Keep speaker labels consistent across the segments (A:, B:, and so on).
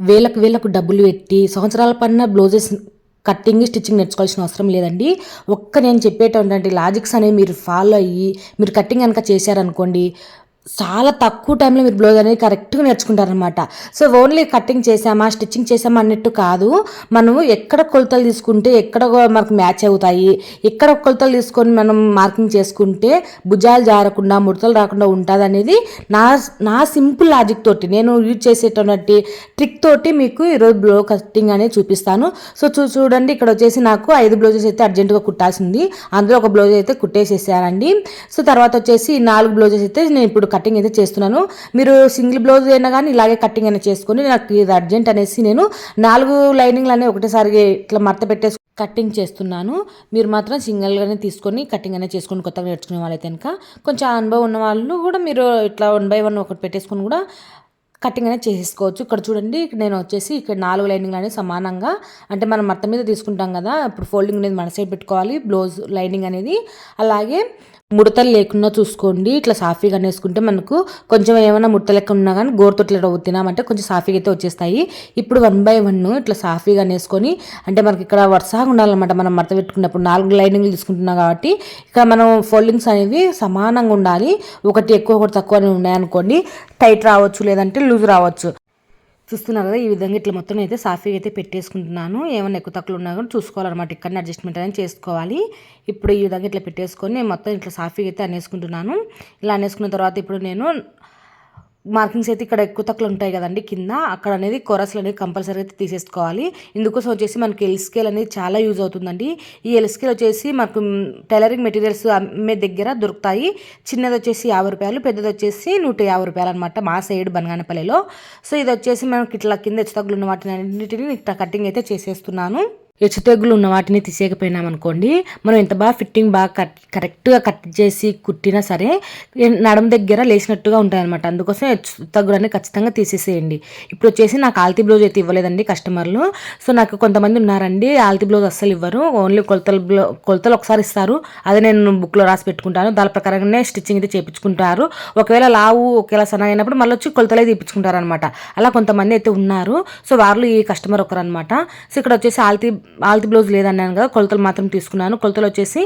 A: వేలకు వేలకు డబ్బులు పెట్టి సంవత్సరాల పైన బ్లౌజెస్ కట్టింగ్ స్టిచ్చింగ్ నేర్చుకోవాల్సిన అవసరం లేదండి. ఒక్క నేను చెప్పేటటువంటి లాజిక్స్ అనేవి మీరు ఫాలో అయ్యి మీరు కట్టింగ్ కనుక చేశారనుకోండి చాలా తక్కువ టైంలో మీరు బ్లౌజ్ అనేది కరెక్ట్గా నేర్చుకుంటారనమాట సో ఓన్లీ కటింగ్ చేసామా స్టిచ్చింగ్ చేసామా అన్నట్టు కాదు. మనము ఎక్కడ కొలతలు తీసుకుంటే ఎక్కడ మనకు మ్యాచ్ అవుతాయి. ఎక్కడ కొలతలు తీసుకొని మనం మార్కింగ్ చేసుకుంటే భుజాలు జారకుండా ముడతలు రాకుండా ఉంటుంది అనేది నా నా సింపుల్ లాజిక్ తోటి నేను యూజ్ చేసేటటువంటి ట్రిక్ తోటి మీకు ఈరోజు బ్లో కటింగ్ అనేది చూపిస్తాను. సో చూ చూడండి ఇక్కడ వచ్చేసి నాకు ఐదు బ్లౌజెస్ అయితే అర్జెంటుగా కుట్టాల్సింది. అందులో ఒక బ్లౌజ్ అయితే కుట్టేసేసానండి. సో తర్వాత వచ్చేసి నాలుగు బ్లౌజెస్ అయితే నేను ఇప్పుడు కటింగ్ అయితే చేస్తున్నాను. మీరు సింగిల్ బ్లౌజ్ అయినా కానీ ఇలాగే కటింగ్ అనేది చేసుకొని నాకు ఇది అర్జెంట్ అనేసి నేను నాలుగు లైనింగ్లు అనేవి ఒకటేసారి ఇట్లా మడత పెట్టేసి కటింగ్ చేస్తున్నాను. మీరు మాత్రం సింగిల్గానే తీసుకొని కటింగ్ అనేది చేసుకొని కొత్తగా నేర్చుకునే వాళ్ళైతే కనుక కొంచెం అనుభవం ఉన్న వాళ్ళు కూడా మీరు ఇట్లా వన్ బై వన్ ఒకటి పెట్టేసుకొని కూడా కటింగ్ అనేది చేసేసుకోవచ్చు ఇక్కడ చూడండి ఇక్కడ నేను వచ్చేసి ఇక్కడ నాలుగు లైనింగ్లు అనేది సమానంగా అంటే మనం మట్ట మీద తీసుకుంటాం కదా ఇప్పుడు ఫోల్డింగ్ అనేది మన సైడ్ పెట్టుకోవాలి బ్లౌజ్ లైనింగ్ అనేది. అలాగే ముడతలు లేకుండా చూసుకోండి. ఇట్లా సాఫీగా అనేసుకుంటే మనకు కొంచెం ఏమైనా ముడతలెక్క ఉన్నా కానీ గోరుతో ఇట్లా తినామంటే కొంచెం సాఫీగా అయితే వచ్చేస్తాయి. ఇప్పుడు వన్ బై వన్ ఇట్లా సాఫీగా అనేసుకొని అంటే మనకి ఇక్కడ వరుసగా ఉండాలన్నమాట. మనం మడత పెట్టుకున్నప్పుడు నాలుగు లైనింగ్లు తీసుకుంటున్నాం కాబట్టి ఇక్కడ మనం ఫోల్డింగ్స్ అనేవి సమానంగా ఉండాలి. ఒకటి ఎక్కువ ఒకటి తక్కువ అని ఉన్నాయనుకోండి టైట్ రావచ్చు లేదంటే లూజ్ రావచ్చు. చూస్తున్నారు కదా ఈ విధంగా ఇట్లా మొత్తం అయితే సాఫీగా అయితే పెట్టేసుకుంటున్నాను. ఏమైనా ఎక్కువ తక్కువ ఉన్నా కూడా చూసుకోవాలన్నమాట. ఇక్కడ అడ్జస్ట్మెంట్ అనేది చేసుకోవాలి. ఇప్పుడు ఈ విధంగా ఇట్లా పెట్టేసుకొని నేను మొత్తం ఇట్లా సాఫీగా అయితే అనేసుకుంటున్నాను. ఇలా అనేసుకున్న తర్వాత ఇప్పుడు నేను మార్కింగ్స్ అయితే ఇక్కడ ఎక్కువ తక్కువ ఉంటాయి కదండి కింద. అక్కడ అనేది కొరస్లు అనేది కంపల్సరీ అయితే తీసేసుకోవాలి. ఇందుకోసం వచ్చేసి మనకి ఎల్ స్కేల్ అనేది చాలా యూజ్ అవుతుందండి. ఈ ఎల్ స్కేల్ వచ్చేసి మనకు టైలరింగ్ మెటీరియల్స్ అమ్మే దగ్గర దొరుకుతాయి. చిన్నది వచ్చేసి యాభై రూపాయలు పెద్దది వచ్చేసి నూట యాభై రూపాయలు అనమాట మా సైడ్ బనగానపల్లిలో. సో ఇది వచ్చేసి మనకి ఇట్లా కింద హెచ్చు తగ్గులు ఉన్న వాటిని అన్నింటినీ ఇట్లా కటింగ్ అయితే చేసేస్తున్నాను. హెచ్చుతగ్గులు ఉన్న వాటిని తీసేయకపోయినామనుకోండి మనం ఎంత బాగా ఫిట్టింగ్ బాగా కట్ కరెక్ట్గా కట్ చేసి కుట్టినా సరే నడం దగ్గర లేచినట్టుగా ఉంటాయి అనమాట అందుకోసం హెచ్చుతగ్గులు అనేది ఖచ్చితంగా తీసేసేయండి. ఇప్పుడు వచ్చేసి నాకు ఆల్తీ బ్లౌజ్ అయితే ఇవ్వలేదండి కస్టమర్లు. సో నాకు కొంతమంది ఉన్నారండి ఆల్తీ బ్లౌజ్ అస్సలు ఇవ్వరు. ఓన్లీ కొలతలు బ్లౌ కొలతలు ఒకసారి ఇస్తారు. అదే నేను బుక్లో రాసి పెట్టుకుంటాను. దాని ప్రకారంగానే స్టిచ్చింగ్ అయితే చేయించుకుంటారు ఒకవేళ లావు ఒకవేళ సన్న అయినప్పుడు మళ్ళీ వచ్చి కొలతలే తీపించుకుంటారు అనమాట అలా కొంతమంది అయితే ఉన్నారు. సో వాళ్ళు ఈ కస్టమర్ ఒకరు అనమాట సో ఇక్కడ వచ్చేసి ఆల్తీ ఆల్తి బ్లౌజ్ లేదన్నాను కదా కొలతలు మాత్రం తీసుకున్నాను. కొలతలు వచ్చేసి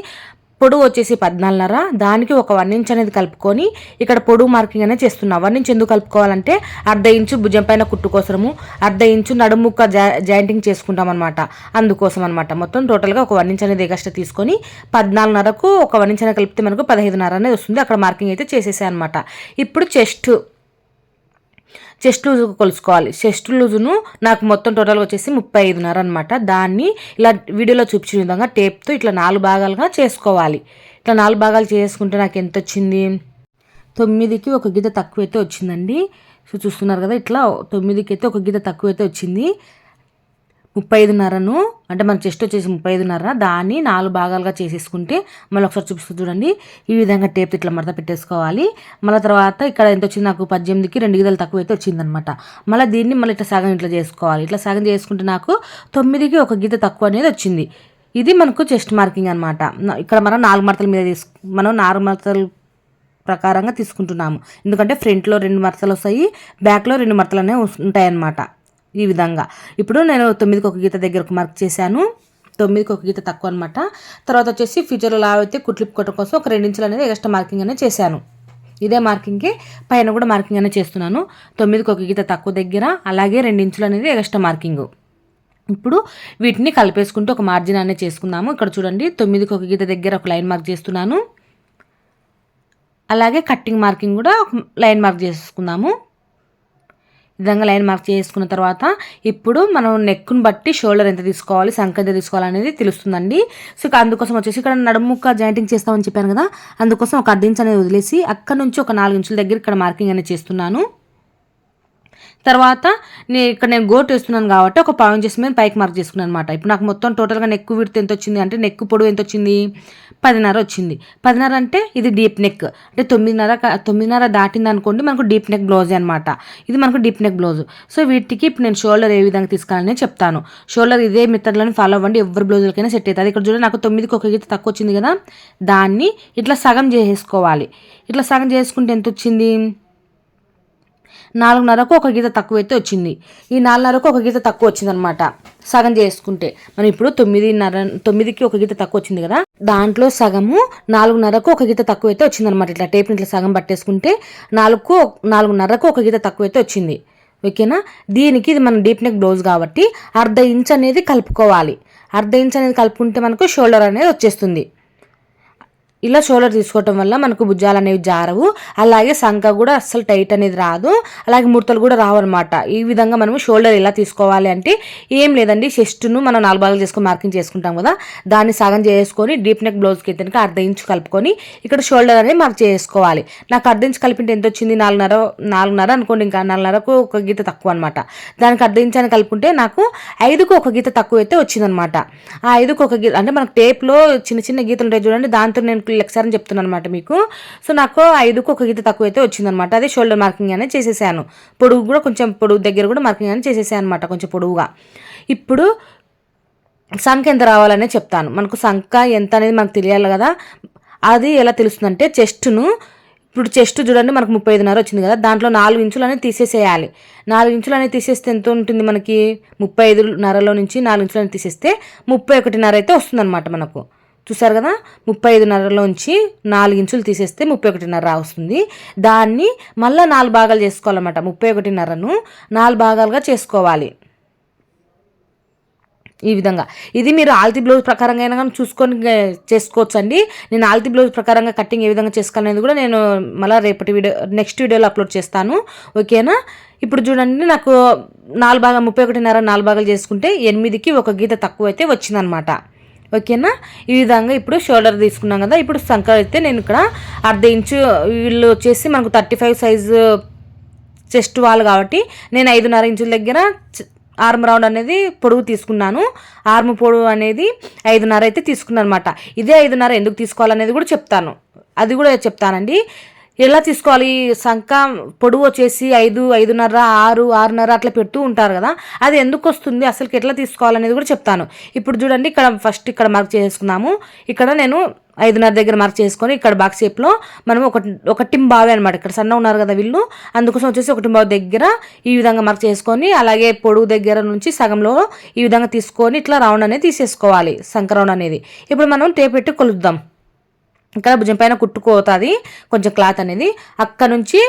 A: పొడవు వచ్చేసి పద్నాలుగున్నర. దానికి ఒక వన్ ఇంచ్ అనేది కలుపుకొని ఇక్కడ పొడుగు మార్కింగ్ అనేది చేస్తున్నా. వన్ ఇంచ్ ఎందుకు కలుపుకోవాలంటే అర్ధ ఇంచు భుజం పైన కుట్టు కోసము అర్ధ ఇంచు నడుముక్క జా జాయింటింగ్ చేసుకుంటాం అనమాట అందుకోసం అనమాట మొత్తం టోటల్గా ఒక వన్ ఇంచ్ అనేది ఎగస్ట్రా తీసుకొని పద్నాలుగున్నరకు ఒక వన్ ఇంచ్ అనేది కలిపితే మనకు పదహైదున్నర అనేది వస్తుంది. అక్కడ మార్కింగ్ అయితే చేసేసాయి అనమాట ఇప్పుడు చెస్ట్ చెస్ట్ లూజ్ కొలుసుకోవాలి. చెస్ట్ లూజును నాకు మొత్తం టోటల్ వచ్చేసి ముప్పై ఐదున్నర అనమాట దాన్ని ఇలా వీడియోలో చూపించిన విధంగా టేప్తో ఇట్లా నాలుగు భాగాలుగా చేసుకోవాలి. ఇట్లా నాలుగు భాగాలు చేసుకుంటే నాకు ఎంత వచ్చింది? తొమ్మిదికి ఒక గీత తక్కువైతే వచ్చిందండి. సో చూస్తున్నారు కదా ఇట్లా తొమ్మిదికి అయితే ఒక గీత తక్కువైతే వచ్చింది. ముప్పై ఐదున్నరను అంటే మన చెస్ట్ వచ్చేసి ముప్పై ఐదున్నర దాన్ని నాలుగు భాగాలుగా చేసేసుకుంటే మళ్ళీ ఒకసారి చూపిస్తూ చూడండి. ఈ విధంగా టేప్ ఇట్లా మడత పెట్టేసుకోవాలి. మళ్ళీ తర్వాత ఇక్కడ ఎంత వచ్చింది నాకు? పద్దెనిమిదికి రెండు గిదలు తక్కువ అయితే వచ్చిందనమాట మళ్ళీ దీన్ని మళ్ళీ ఇట్లా సగం ఇట్లా చేసుకోవాలి. ఇట్లా సగం చేసుకుంటే నాకు తొమ్మిదికి ఒక గీత తక్కువ అనేది వచ్చింది. ఇది మనకు చెస్ట్ మార్కింగ్ అనమాట ఇక్కడ మనం నాలుగు మడతల మీద తీసుకు మనం నాలుగు మడతలు ప్రకారంగా తీసుకుంటున్నాము. ఎందుకంటే ఫ్రంట్లో రెండు మడతలు వస్తాయి బ్యాక్లో రెండు మడతలు అనేవి ఉంటాయన్నమాట. ఈ విధంగా. ఇప్పుడు నేను తొమ్మిదికి ఒక గీత దగ్గర ఒక మార్క్ చేశాను. తొమ్మిదికి ఒక గీత తక్కువ అనమాట తర్వాత వచ్చేసి ఫ్యూచర్లో లావైతే అయితే కుట్లిప్ కొట్టడం కోసం ఒక రెండించులు అనేది ఎక్స్ట్రా మార్కింగ్ అనేది చేశాను. ఇదే మార్కింగ్కి పైన కూడా మార్కింగ్ అనేది చేస్తున్నాను. తొమ్మిదికి ఒక గీత తక్కువ దగ్గర అలాగే రెండించులు అనేది ఎక్స్ట్రా మార్కింగ్ ఇప్పుడు వీటిని కలిపేసుకుంటూ ఒక మార్జిన్ అనేది చేసుకుందాము. ఇక్కడ చూడండి తొమ్మిదికి ఒక గీత దగ్గర ఒక లైన్ మార్క్ చేస్తున్నాను. అలాగే కట్టింగ్ మార్కింగ్ కూడా ఒక లైన్ మార్క్ చేసుకుందాము. విధంగా లైన్ మార్క్ చేసుకున్న తర్వాత ఇప్పుడు మనం నెక్ను బట్టి షోల్డర్ ఎంత తీసుకోవాలి సంఖ ఎంత తీసుకోవాలి అనేది తెలుస్తుందండి. సో అందుకోసం వచ్చేసి ఇక్కడ నడుముక్క జాయింటింగ్ చేస్తామని చెప్పాను కదా అందుకోసం ఒక అర్ధ అనేది వదిలేసి అక్కడ నుంచి ఒక నాలుగు ఇంచుల దగ్గర ఇక్కడ మార్కింగ్ అనేది చేస్తున్నాను. తర్వాత నేను ఇక్కడ నేను గోట్ వేస్తున్నాను కాబట్టి ఒక పాయింట్ చేసి మీద పైకి మార్క్ చేసుకున్నాను అనమాట ఇప్పుడు నాకు మొత్తం టోటల్గా నెక్ విడత ఎంత వచ్చింది అంటే నెక్ పొడవు ఎంత వచ్చింది? పదిన్నర వచ్చింది. పదిన్నర అంటే ఇది డీప్ నెక్. అంటే తొమ్మిదిన్నర తొమ్మిదిన్నర దాటింది అనుకోండి మనకు డీప్ నెక్ బ్లౌజ్ అనమాట ఇది మనకు డీప్ నెక్ బ్లౌజ్. సో వీటికి ఇప్పుడు నేను షోల్డర్ ఏ విధంగా తీసుకోవాలని చెప్తాను. షోల్డర్ ఇదే మెథడ్లోని ఫాలో అవ్వండి. ఎవరి బ్లౌజులకైనా సెట్ అవుతుంది. ఇక్కడ చూడండి నాకు తొమ్మిదికి ఒక గీత తక్కువ వచ్చింది కదా. దాన్ని ఇట్లా సగం చేసేసుకోవాలి. ఇట్లా సగం చేసుకుంటే ఎంత వచ్చింది? నాలుగున్నరకు ఒక గీత తక్కువ అయితే వచ్చింది. ఈ నాలుగున్నరకు ఒక గీత తక్కువ వచ్చిందనమాట సగం చేసుకుంటే. మనం ఇప్పుడు తొమ్మిదిన్నర తొమ్మిదికి ఒక గీత తక్కువ వచ్చింది కదా? దాంట్లో సగము నాలుగున్నరకు ఒక గీత తక్కువ అయితే వచ్చిందనమాట ఇట్లా టేప్ ఇట్లా సగం పట్టేసుకుంటే నాలుగు నాలుగున్నరకు ఒక గీత తక్కువ అయితే వచ్చింది. ఓకేనా? దీనికి ఇది మన డీప్ నెక్ బ్లౌజ్ కాబట్టి అర్ధ ఇంచ్ అనేది కలుపుకోవాలి. అర్ధ ఇంచ్ అనేది కలుపుకుంటే మనకు షోల్డర్ అనేది వచ్చేస్తుంది. ఇలా షోల్డర్ తీసుకోవటం వల్ల మనకు భుజాలు అనేవి జారవు. అలాగే సంఖ కూడా అస్సలు టైట్ అనేది రాదు. అలాగే ముడతలు కూడా రావు అనమాట ఈ విధంగా మనము షోల్డర్ ఎలా తీసుకోవాలి అంటే ఏం లేదండి. చెస్ట్ను మనం నాలుగు భాగాలు చేసుకొని మార్కింగ్ చేసుకుంటాం కదా. దాన్ని సగం చేసుకొని డీప్ నెక్ బ్లౌజ్కి అయితే అర్ధ ఇంచు కలుపుకొని ఇక్కడ షోల్డర్ అనేది మార్క్ చేసుకోవాలి. నాకు అర్ధ ఇంచు కలిపింటే ఎంత వచ్చింది? నాలుగున్నర నాలుగున్నర అనుకోండి ఇంకా. నాలుగున్నరకు ఒక గీత తక్కువ అనమాట దానికి అర్ధ ఇంచు అని కలుపుకుంటే నాకు ఐదుకు ఒక గీత తక్కువ అయితే వచ్చిందనమాట ఆ ఐదుకు ఒక గీత అంటే మనకు టేప్లో చిన్న చిన్న గీతలు ఉంటాయి చూడండి. దాంతో నేను లెక్చర్ అని చెప్తున్నాను అనమాట మీకు. సో నాకు ఐదుకు ఒక గీత తక్కువ అయితే వచ్చిందనమాట అదే షోల్డర్ మార్కింగ్ అనేది చేసేసాను. పొడుగు కూడా కొంచెం పొడుగు దగ్గర కూడా మార్కింగ్ అనేది చేసేసాను అనమాట కొంచెం పొడుగుగా ఇప్పుడు సంఖ్య ఎంత రావాలనే చెప్తాను. మనకు సంఖ్య ఎంత అనేది మనకు తెలియాలి కదా. అది ఎలా తెలుస్తుందంటే చెస్ట్ను ఇప్పుడు చెస్ట్ చూడండి మనకు ముప్పై ఐదున్నర వచ్చింది కదా. దాంట్లో నాలుగు ఇంచులు అనేది తీసేసేయాలి. నాలుగు ఇంచులు అనేది తీసేస్తే ఎంత ఉంటుంది మనకి? ముప్పై ఐదున్నరలో నుంచి నాలుగు ఇంచులు అనేది తీసేస్తే ముప్పై ఒకటిన్నర అయితే వస్తుందన్నమాట మనకు. చూసారు కదా? ముప్పై ఐదున్నరలోంచి నాలుగు ఇంచులు తీసేస్తే ముప్పై ఒకటిన్నర వస్తుంది. దాన్ని మళ్ళీ నాలుగు భాగాలు చేసుకోవాలన్నమాట. ముప్పై ఒకటిన్నరను నాలుగు భాగాలుగా చేసుకోవాలి. ఈ విధంగా. ఇది మీరు ఆల్తి బ్లౌజ్ ప్రకారంగా అయినా కానీ చూసుకొని చేసుకోవచ్చు అండి నేను ఆల్తి బ్లౌజ్ ప్రకారంగా కటింగ్ ఏ విధంగా చేసుకోవాలనేది కూడా నేను మళ్ళీ రేపటి వీడియో నెక్స్ట్ వీడియోలో అప్లోడ్ చేస్తాను. ఓకేనా? ఇప్పుడు చూడండి నాకు నాలుగు భాగం ముప్పై ఒకటిన్నర నాలుగు భాగాలు చేసుకుంటే ఎనిమిదికి ఒక గీత తక్కువ అయితే వచ్చిందనమాట ఓకేనా? ఈ విధంగా ఇప్పుడు షోల్డర్ తీసుకున్నాం కదా ఇప్పుడు సంక్రాంతి అయితే నేను ఇక్కడ అర్ధ ఇంచు వీళ్ళు వచ్చేసి మనకు థర్టీ ఫైవ్ సైజు చెస్ట్ వాళ్ళు కాబట్టి నేను ఐదున్నర ఇంచుల దగ్గర ఆర్మ్ రౌండ్ అనేది పొడుగు తీసుకున్నాను. ఆర్మ్ పొడుగు అనేది ఐదున్నర అయితే తీసుకున్నాను అనమాట ఇదే ఐదున్నర ఎందుకు తీసుకోవాలనేది కూడా చెప్తాను. అది కూడా చెప్తానండి. ఎలా తీసుకోవాలి? సంఖ పొడవు వచ్చేసి ఐదు ఐదున్నర ఆరు ఆరున్నర అట్లా పెడుతూ ఉంటారు కదా. అది ఎందుకు వస్తుంది? అసలుకి ఎట్లా తీసుకోవాలనేది కూడా చెప్తాను. ఇప్పుడు చూడండి ఇక్కడ ఫస్ట్ ఇక్కడ మార్క్ చేసుకున్నాము. ఇక్కడ నేను ఐదున్నర దగ్గర మార్క్ చేసుకొని ఇక్కడ బాక్స్ షేప్లో మనం ఒక ఒక టిమ్ బావి అనమాట ఇక్కడ సన్న ఉన్నారు కదా వీళ్ళు. అందుకోసం వచ్చేసి ఒక టిమ్ బావి దగ్గర ఈ విధంగా మార్క్ చేసుకొని అలాగే పొడుగు దగ్గర నుంచి సగంలో ఈ విధంగా తీసుకొని ఇట్లా రౌండ్ అనేది తీసేసుకోవాలి సంక రౌండ్ అనేది. ఇప్పుడు మనం టేప్ పెట్టి కొలుద్దాం. ఇక్కడ భుజం పైన కుట్టుకోతుంది కొంచెం క్లాత్ అనేది. అక్కడ నుంచి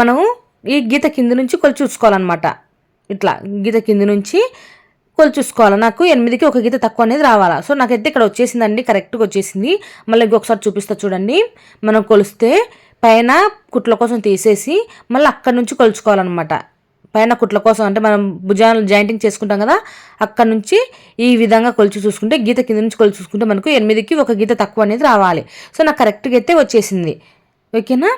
A: మనం ఈ గీత కింద నుంచి కొలు చూసుకోవాలన్నమాట. ఇట్లా గీత కింద నుంచి కొలు చూసుకోవాలి. నాకు ఎనిమిదికి ఒక గీత తక్కువ అనేది రావాలా? సో నాకైతే ఇక్కడ వచ్చేసిందండి. కరెక్ట్గా వచ్చేసింది. మళ్ళీ ఇంకొకసారి చూపిస్తా చూడండి. మనం కొలిస్తే పైన కుట్ల కోసం తీసేసి మళ్ళీ అక్కడ నుంచి కొలుచుకోవాలన్నమాట. పైన కుట్ల కోసం అంటే మనం భుజాలు జాయింటింగ్ చేసుకుంటాం కదా అక్కడ నుంచి ఈ విధంగా కొలిచి చూసుకుంటే గీత కింద నుంచి కొలిచి చూసుకుంటే మనకు ఎనిమిదికి ఒక గీత తక్కువ అనేది రావాలి. సో నాకు కరెక్ట్గా అయితే వచ్చేసింది. ఓకేనా?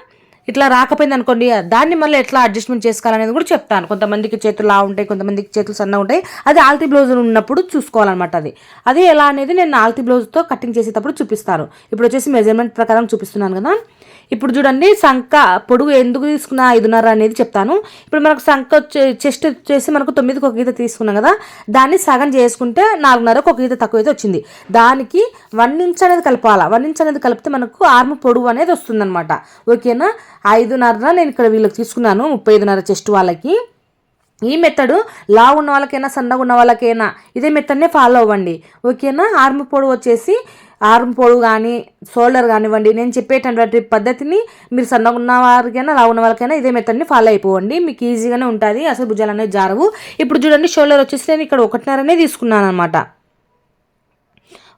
A: ఇట్లా రాకపోయింది అనుకోండి దాన్ని మళ్ళీ ఎట్లా అడ్జస్ట్మెంట్ చేసుకోవాలనేది కూడా చెప్తాను. కొంతమందికి చేతులు లా ఉంటాయి కొంతమందికి చేతులు సన్న ఉంటాయి. అది ఆల్తీ బ్లౌజ్ ఉన్నప్పుడు చూసుకోవాలన్నమాట అది. అది ఎలా అనేది నేను ఆల్తీ బ్లౌజ్తో కటింగ్ చేసేటప్పుడు చూపిస్తాను. ఇప్పుడు వచ్చేసి మెజర్మెంట్ ప్రకారం చూపిస్తున్నాను కదా. ఇప్పుడు చూడండి సంఖ పొడుగు ఎందుకు తీసుకున్న ఐదున్నర అనేది చెప్తాను. ఇప్పుడు మనకు సంఖ చెస్ట్ వచ్చేసి మనకు తొమ్మిదికి ఒక గీత తీసుకున్నాం కదా దాన్ని సగం చేసుకుంటే నాలుగున్నరకు ఒక గీత తక్కువ అయితే వచ్చింది. దానికి వన్ ఇంచ్ అనేది కలపాలా? వన్ ఇంచ్ అనేది కలిపితే మనకు ఆర్మ్ పొడుగు అనేది వస్తుందన్నమాట. ఓకేనా? ఐదున్నర నేను ఇక్కడ వీళ్ళకి తీసుకున్నాను ముప్పై ఐదున్నర చెస్ట్ వాళ్ళకి. ఈ మెత్తడు లా ఉన్న వాళ్ళకైనా సన్నగా ఉన్న వాళ్ళకైనా ఇదే మెత్తడ్నే ఫాలో అవ్వండి. ఓకేనా? ఆర్మ్ పొడవు వచ్చేసి ఆర్మ్ పొడవు కానీ షోల్డర్ కానివ్వండి నేను చెప్పేటటువంటి పద్ధతిని మీరు సన్నగా ఉన్న వారికైనా రావున్న ఉన్న వాళ్ళకైనా ఇదే మెథడ్ని ఫాలో అయిపోవండి. మీకు ఈజీగానే ఉంటుంది అసలు భుజాలు అనేది జారవు. ఇప్పుడు చూడండి షోల్డర్ వచ్చేసి నేను ఇక్కడ ఒకటిన్నరనే తీసుకున్నాను అనమాట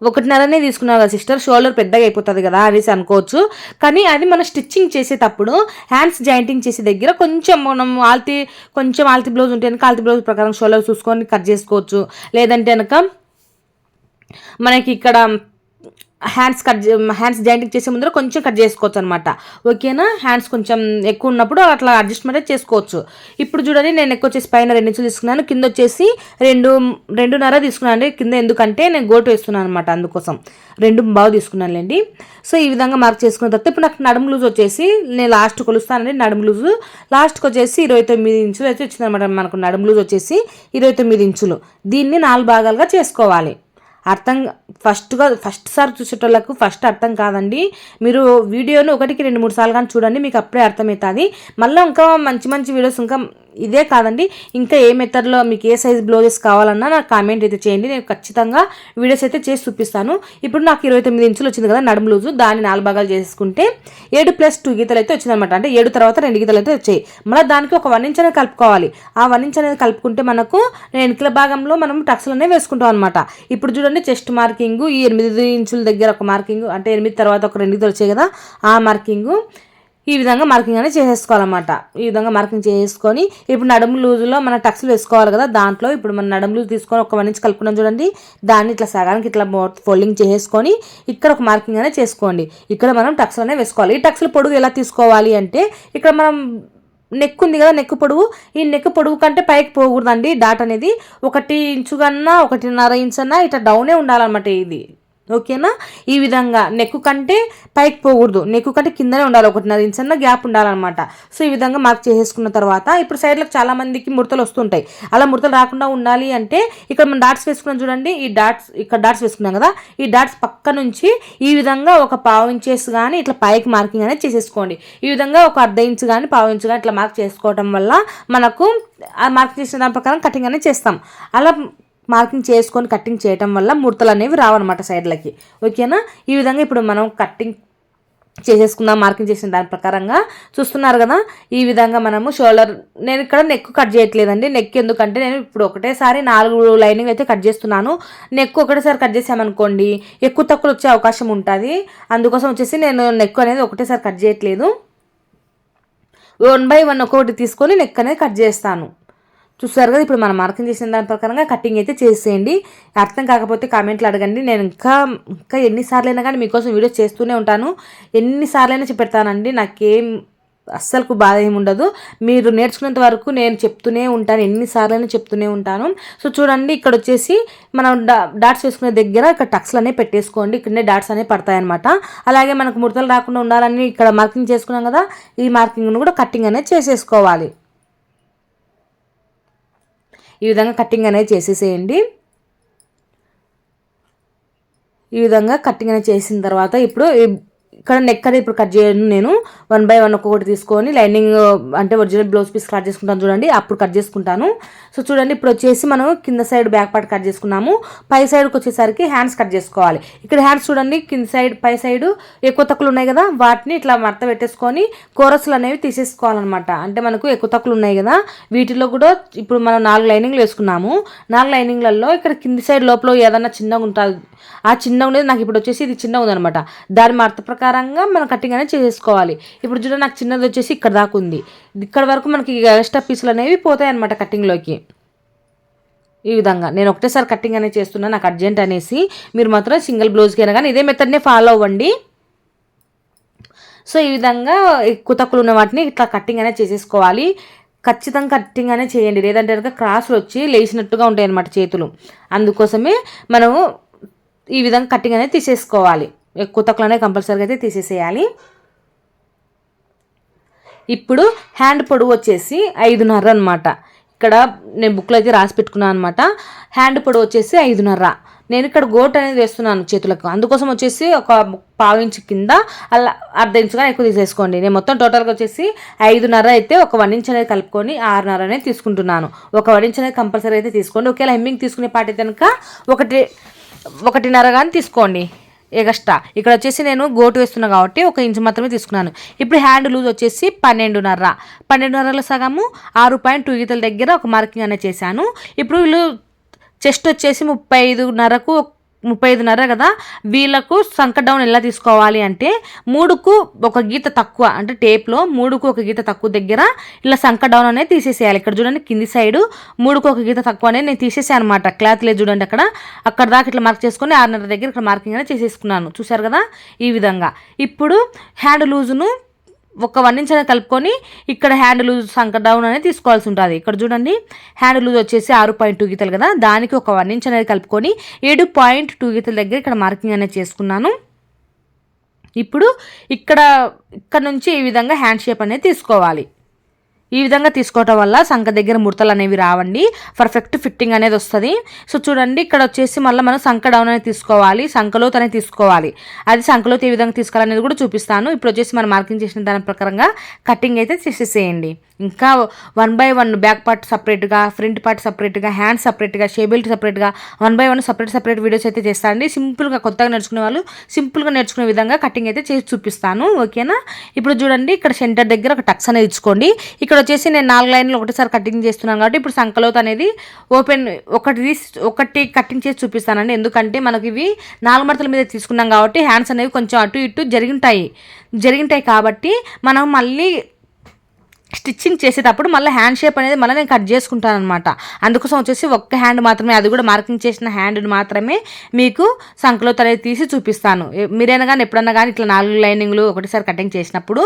A: ఒకటిన్నరనే తీసుకున్నావు కదా సిస్టర్ షోల్డర్ పెద్దగా అయిపోతుంది కదా అనేసి అనుకోవచ్చు. కానీ అది మనం స్టిచ్చింగ్ చేసేటప్పుడు హ్యాండ్స్ జాయింటింగ్ చేసే దగ్గర కొంచెం మనం ఆల్తి కొంచెం ఆల్తి బ్లౌజ్ ఉంటే కనుక ఆల్తి బ్లౌజ్ ప్రకారం షోల్డర్ చూసుకొని కట్ చేసుకోవచ్చు. లేదంటే కనుక మనకి ఇక్కడ హ్యాండ్స్ కట్ హ్యాండ్స్ జాయింటింగ్ చేసే ముందర కొంచెం కట్ చేసుకోవచ్చు అనమాట ఓకేనా? హ్యాండ్స్ కొంచెం ఎక్కువ ఉన్నప్పుడు అట్లా అడ్జస్ట్మెంట్ చేసుకోవచ్చు. ఇప్పుడు చూడండి నేను ఎక్కువ వచ్చేసి పైన రెండు ఇంచులు తీసుకున్నాను. కింద వచ్చేసి రెండు రెండున్నర తీసుకున్నాను అండి. కింద ఎందుకంటే నేను గోటు వేస్తున్నాను అనమాట అందుకోసం. రెండు బాగా తీసుకున్నానులేండి సో ఈ విధంగా మార్క్ చేసుకున్న తర్వాత ఇప్పుడు నాకు నడుము లూజ్ వచ్చేసి నేను లాస్ట్ కొలుస్తానండి నడుము లూజు. లాస్ట్కి వచ్చేసి ఇరవై తొమ్మిది ఇంచులు అయితే వచ్చిందనమాట మనకు నడుము లూజ్ వచ్చేసి ఇరవై తొమ్మిది ఇంచులు. దీన్ని నాలుగు భాగాలుగా చేసుకోవాలి. అర్థం ఫస్ట్గా ఫస్ట్ సారి చూసేటోళ్ళకు ఫస్ట్ అర్థం కాదండి. మీరు వీడియోను ఒకటికి రెండు మూడు సార్లు కానీ చూడండి మీకు అప్పుడే అర్థమవుతుంది. మళ్ళీ ఇంకా మంచి మంచి వీడియోస్ ఇంకా ఇదే కాదండి. ఇంకా ఏ మెథడ్లో మీకు ఏ సైజ్ బ్లౌజెస్ కావాలన్నా నాకు కామెంట్ అయితే చేయండి. నేను ఖచ్చితంగా వీడియోస్ అయితే చేసి చూపిస్తాను. ఇప్పుడు నాకు ఇరవై తొమ్మిది ఇంచులు వచ్చింది కదా నడుము లూజు దాన్ని నాలుగు భాగాలు చేసుకుంటే ఏడు ప్లస్ టూ గీతలు అయితే వచ్చిందనమాట అంటే ఏడు తర్వాత రెండు గీతలు అయితే వచ్చాయి. మళ్ళీ దానికి ఒక వన్ ఇంచ్ అనేది కలుపుకోవాలి. ఆ వన్ ఇంచ్ అనేది కలుపుకుంటే మనకు వెనుకల భాగంలో మనం టక్స్లు అనేవి వేసుకుంటాం అనమాట ఇప్పుడు చూడండి చెస్ట్ మార్కింగ్ ఈ ఎనిమిది ఇంచుల దగ్గర ఒక మార్కింగ్ అంటే ఎనిమిది తర్వాత ఒక రెండు గీతలు వచ్చాయి కదా ఆ మార్కింగు ఈ విధంగా మార్కింగ్ అనేది చేసేసుకోవాలన్నమాట. ఈ విధంగా మార్కింగ్ చేసుకొని ఇప్పుడు నడుము లూజులో మన టక్స్లు వేసుకోవాలి కదా దాంట్లో ఇప్పుడు మన నడుము లూజ్ తీసుకొని ఒక వన్ ఇంచ్ కలుపుకున్నాం చూడండి దాన్ని ఇట్లా సగానికి ఇట్లా ఫోల్డింగ్ చేసుకొని ఇక్కడ ఒక మార్కింగ్ అనేది చేసుకోండి. ఇక్కడ మనం టక్స్లు అనేవి వేసుకోవాలి. ఈ టక్స్లు పొడుగు ఎలా తీసుకోవాలి అంటే ఇక్కడ మనం నెక్ ఉంది కదా నెక్ పొడుగు. ఈ నెక్ పొడుగు కంటే పైకి పోకూడదండి. డాట్ అనేది ఒకటి ఇంచు కన్నా ఒకటిన్నర ఇంచ్ అన్నా ఇట్లా డౌనే ఉండాలన్నమాట ఇది. ఓకేనా? ఈ విధంగా నెక్కు కంటే పైకి పోకూడదు. నెక్కు కంటే కిందనే ఉండాలి. ఒకటిన్నర ఇంచ్ అన్న గ్యాప్ ఉండాలన్నమాట. సో ఈ విధంగా మార్క్ చేసేసుకున్న తర్వాత ఇప్పుడు సైడ్లకు చాలా మందికి ముడతలు వస్తుంటాయి. అలా ముడతలు రాకుండా ఉండాలి అంటే ఇక్కడ మనం డాట్స్ వేసుకున్నాం చూడండి. ఈ డాట్స్ ఇక్కడ డాట్స్ వేసుకున్నాం కదా. ఈ డాట్స్ పక్క నుంచి ఈ విధంగా ఒక పావు ఇంచెస్ కానీ ఇట్లా పైకి మార్కింగ్ అనేది చేసేసుకోండి. ఈ విధంగా ఒక అర్ధ ఇంచ్ కానీ పావు ఇంచ్ కానీ ఇట్లా మార్క్ చేసుకోవడం వల్ల మనకు ఆ మార్క్ చేసిన దాని ప్రకారం కటింగ్ అనేది చేస్తాం. అలా మార్కింగ్ చేసుకొని కట్టింగ్ చేయటం వల్ల ముడతలు అనేవి రావన్నమాట సైడ్లకి. ఓకేనా? ఈ విధంగా ఇప్పుడు మనం కట్టింగ్ చేసేసుకుందాం మార్కింగ్ చేసిన దాని ప్రకారంగా. చూస్తున్నారు కదా? ఈ విధంగా మనము షోల్డర్ నేను ఇక్కడ నెక్ కట్ చేయట్లేదండి. నెక్ ఎందుకంటే నేను ఇప్పుడు ఒకటేసారి నాలుగు లైనింగ్ అయితే కట్ చేస్తున్నాను. నెక్ ఒకటేసారి కట్ చేసామనుకోండి ఎక్కువ తక్కువ వచ్చే అవకాశం ఉంటుంది. అందుకోసం వచ్చేసి నేను నెక్ అనేది ఒకటేసారి కట్ చేయట్లేదు. వన్ బై వన్ ఒక్కొక్కటి తీసుకొని నెక్ అనేది కట్ చేస్తాను. చూస్తారు కదా ఇప్పుడు మనం మార్కింగ్ చేసిన దాని ప్రకారంగా కటింగ్ అయితే చేసేయండి. అర్థం కాకపోతే కామెంట్లు అడగండి. నేను ఇంకా ఇంకా ఎన్నిసార్లైనా కానీ మీకోసం వీడియోస్ చేస్తూనే ఉంటాను. ఎన్నిసార్లు అయినా చెప్పెడతానండి నాకేం అస్సలకు బాధ ఏమి ఉండదు. మీరు నేర్చుకునేంత వరకు నేను చెప్తూనే ఉంటాను. ఎన్నిసార్లు అయినా చెప్తూనే ఉంటాను. సో చూడండి ఇక్కడ వచ్చేసి మనం డాట్స్ వేసుకునే దగ్గర ఇక్కడ టక్స్లు అనేవి పెట్టేసుకోండి. ఇక్కడనే డాట్స్ అనేవి పడతాయన్నమాట. అలాగే మనకు ముడతలు రాకుండా ఉండాలని ఇక్కడ మార్కింగ్ చేసుకున్నాం కదా ఈ మార్కింగ్ను కూడా కటింగ్ అనేది చేసేసుకోవాలి. ఈ విధంగా కటింగ్ అనేది చేసేసేయండి. ఈ విధంగా కట్టింగ్ అనేది చేసిన తర్వాత ఇప్పుడు ఇక్కడ నెక్ అనేది ఇప్పుడు కట్ చేయను నేను. వన్ బై వన్ ఒక్కొక్కటి తీసుకొని లైనింగ్ uh, అంటే ఒరిజినల్ బ్లౌజ్ పీస్ కట్ చేసుకుంటాను చూడండి. అప్పుడు కట్ చేసుకుంటాను. సో చూడండి ఇప్పుడు వచ్చేసి మనం కింద సైడ్ బ్యాక్ పార్ట్ కట్ చేసుకున్నాము. పై సైడ్కి వచ్చేసరికి హ్యాండ్స్ కట్ చేసుకోవాలి. ఇక్కడ హ్యాండ్స్ చూడండి కింద సైడ్ పై సైడ్ ఎక్కువ తక్కువలు ఉన్నాయి కదా. వాటిని ఇట్లా మడత పెట్టేసుకొని కోరస్లు అనేవి తీసేసుకోవాలన్నమాట. అంటే మనకు ఎక్కువ తక్కువలు ఉన్నాయి కదా. వీటిలో కూడా ఇప్పుడు మనం నాలుగు లైనింగ్లు వేసుకున్నాము. నాలుగు లైనింగ్లలో ఇక్కడ కింది సైడ్ లోపల ఏదన్నా చిన్నగా ఉంటుంది ఆ చిన్నగా ఉండేది నాకు ఇప్పుడు వచ్చేసి ఇది చిన్నగా అనమాట దాని మడత ప్రకారంగా మనం కటింగ్ అనేది చేసుకోవాలి. ఇప్పుడు చూడండి నాకు చిన్నది వచ్చేసి ఇక్కడ దాకా ఉంది. ఇక్కడ వరకు మనకి ఎక్స్ట్రా పీసులు అనేవి పోతాయి అనమాట కటింగ్లోకి ఈ విధంగా నేను ఒకటేసారి కటింగ్ అనేది చేస్తున్నా నాకు అర్జెంట్ అనేసి. మీరు మాత్రం సింగిల్ బ్లౌజ్కి అయినా కానీ ఇదే మెథడ్నే ఫాలో అవ్వండి. సో ఈ విధంగా ఎక్కువ తక్కువ ఉన్న వాటిని ఇట్లా కటింగ్ అనేది చేసేసుకోవాలి. ఖచ్చితంగా కట్టింగ్ అనేది చేయండి. లేదంటే కనుక క్రాసులు వచ్చి లేచినట్టుగా ఉంటాయి అన్నమాట చేతులు. అందుకోసమే మనము ఈ విధంగా కట్టింగ్ అనేది తీసేసుకోవాలి. కుతకలోనే కంపల్సరీగా అయితే తీసేసేయాలి. ఇప్పుడు హ్యాండ్ పొడవు వచ్చేసి ఐదున్నర అనమాట ఇక్కడ నేను బుక్లో అయితే రాసి పెట్టుకున్నాను అనమాట హ్యాండ్ పొడవు వచ్చేసి ఐదున్నర. నేను ఇక్కడ గోట్ అనేది వేస్తున్నాను చేతులకు. అందుకోసం వచ్చేసి ఒక పావు ఇంచు కింద అలా అర్ధ ఇంచుగా ఎక్కువ తీసేసుకోండి. నేను మొత్తం టోటల్గా వచ్చేసి ఐదున్నర అయితే ఒక వన్ ఇంచ్ అనేది కలుపుకొని ఆరున్నర అనేది తీసుకుంటున్నాను. ఒక వన్ ఇంచ్ అనేది కంపల్సరీ అయితే తీసుకోండి. ఒకవేళ హెమ్మింగ్ తీసుకునే పాట అయితే కనుక ఒకటి ఒకటిన్నర కానీ తీసుకోండి. ఎగస్ట్రా. ఇక్కడ వచ్చేసి నేను గోటు వేస్తున్నాను కాబట్టి ఒక ఇంచు మాత్రమే తీసుకున్నాను. ఇప్పుడు హ్యాండ్ లూజ్ వచ్చేసి పన్నెండున్నర. పన్నెండున్నరలో సగము ఆరు పాయింట్ టూ గీతల దగ్గర ఒక మార్కింగ్ అనేది చేశాను. ఇప్పుడు వీళ్ళు చెస్ట్ వచ్చేసి ముప్పై ఐదున్నరకు ముప్పై ఐదున్నర కదా వీళ్ళకు సంక డౌన్ ఎలా తీసుకోవాలి అంటే మూడుకు ఒక గీత తక్కువ అంటే టేప్లో మూడుకు ఒక గీత తక్కువ దగ్గర ఇలా సంక డౌన్ అనేది తీసేసేయాలి. ఇక్కడ చూడండి కింది సైడు మూడుకు ఒక గీత తక్కువ అనేది నేను తీసేసాను అనమాట క్లాత్ లేదు చూడండి అక్కడ. అక్కడ దాకా ఇట్లా మార్క్ చేసుకొని ఆరున్నర దగ్గర ఇక్కడ మార్కింగ్ అనేది చేసేసుకున్నాను. చూసారు కదా? ఈ విధంగా. ఇప్పుడు హ్యాండ్ లూజును ఒక వన్ ఇంచ్ అనేది కలుపుకొని ఇక్కడ హ్యాండ్ లూజ్ సంక డౌన్ అనేది తీసుకోవాల్సి ఉంటుంది. ఇక్కడ చూడండి హ్యాండ్ లూజ్ వచ్చేసి ఆరు పాయింట్ టూ గీతలు కదా? దానికి ఒక వన్ ఇంచ్ అనేది కలుపుకొని ఏడు పాయింట్ టూ గీతల దగ్గర ఇక్కడ మార్కింగ్ అనేది చేసుకున్నాను. ఇప్పుడు ఇక్కడ ఇక్కడ నుంచి ఈ విధంగా హ్యాండ్ షేప్ అనేది తీసుకోవాలి. ఈ విధంగా తీసుకోవటం వల్ల సంఖ దగ్గర ముడతలు అనేవి రావండి. పర్ఫెక్ట్ ఫిట్టింగ్ అనేది వస్తుంది. సో చూడండి ఇక్కడ వచ్చేసి మళ్ళీ మనం సంఖ డౌన్ అనేది తీసుకోవాలి. సంఖలోత్ అనేది తీసుకోవాలి. అది సంఖలోత్ ఏ విధంగా తీసుకోవాలనేది కూడా చూపిస్తాను. ఇప్పుడు వచ్చేసి మనం మార్కింగ్ చేసిన దాని ప్రకారంగా కటింగ్ అయితే చేసేసేయండి. ఇంకా one by one back part సపరేట్గా ఫ్రంట్ పార్ట్ సపరేట్గా హ్యాండ్ సపరేట్గా షేబిల్ట్ సపరేట్గా one by one separate separate videos అయితే చేస్తానండి సింపుల్గా కొత్తగా నేర్చుకునే వాళ్ళు సింపుల్గా నేర్చుకునే విధంగా కటింగ్ అయితే చేసి చూపిస్తాను. ఓకేనా ఇప్పుడు చూడండి ఇక్కడ సెంటర్ దగ్గర ఒక టక్స్ అనేది ఇచ్చుకోండి. ఇక్కడ వచ్చేసి నేను నాలుగు లైన్లు ఒకటిసారి కటింగ్ చేస్తున్నాను కాబట్టి ఇప్పుడు సంకలోత్ అనేది ఓపెన్ ఒకటి ఒకటి కటింగ్ చేసి చూపిస్తానండి. ఎందుకంటే మనకి ఇవి నాలుగు మడతల మీద తీసుకున్నాం కాబట్టి హ్యాండ్స్ అనేవి కొంచెం అటు ఇటు జరిగింటాయి జరిగింటాయి కాబట్టి మనం మళ్ళీ స్టిచ్చింగ్ చేసేటప్పుడు మళ్ళీ హ్యాండ్ షేప్ అనేది మళ్ళీ నేను కట్ చేసుకుంటాను అనమాట అందుకోసం వచ్చేసి ఒక్క హ్యాండ్ మాత్రమే అది కూడా మార్కింగ్ చేసిన హ్యాండ్ మాత్రమే మీకు సంకలో అనేది తీసి చూపిస్తాను. మీరైనా కానీ ఎప్పుడన్నా కానీ ఇట్లా నాలుగు లైనింగ్లు ఒకటేసారి కటింగ్ చేసినప్పుడు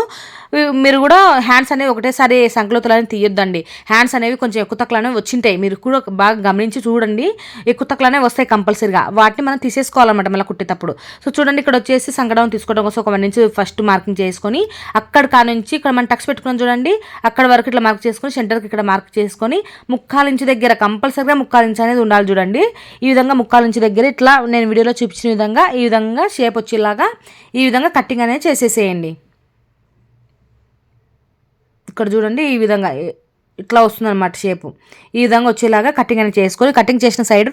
A: మీరు కూడా హ్యాండ్స్ అనేవి ఒకటేసారి సంకలో అనేది తీయొద్దండి. హ్యాండ్స్ అనేవి కొంచెం ఎక్కువ తక్కువనే వచ్చింటాయి. మీరు కూడా బాగా గమనించి చూడండి. ఎక్కువ తక్కువనే వస్తాయి కంపల్సరీగా. వాటిని మనం తీసేసుకోవాలన్నమాట మళ్ళీ కుట్టేటప్పుడు. సో చూడండి ఇక్కడ వచ్చేసి సంకడం తీసుకోవడం కోసం ఒక నుంచి ఫస్ట్ మార్కింగ్ చేసుకొని అక్కడ కానుంచి ఇక్కడ మనం టక్స్ పెట్టుకున్నాం చూడండి. అక్కడ వరకు ఇట్లా మార్క్ చేసుకొని సెంటర్కి ఇక్కడ మార్క్ చేసుకొని ముక్కాలించి ఇంచు దగ్గర కంపల్సరీగా ముక్కాలించి అనేది ఉండాలి చూడండి. ఈ విధంగా ముక్కాలించి ఇంచు దగ్గర ఇట్లా నేను వీడియోలో చూపించిన విధంగా ఈ విధంగా షేప్ వచ్చేలాగా ఈ విధంగా కట్టింగ్ అనేది చేసేసేయండి. ఇక్కడ చూడండి ఈ విధంగా ఇట్లా వస్తుందన్నమాట షేపు ఈ విధంగా వచ్చేలాగా కటింగ్ అనేది చేసుకొని కటింగ్ చేసిన సైడ్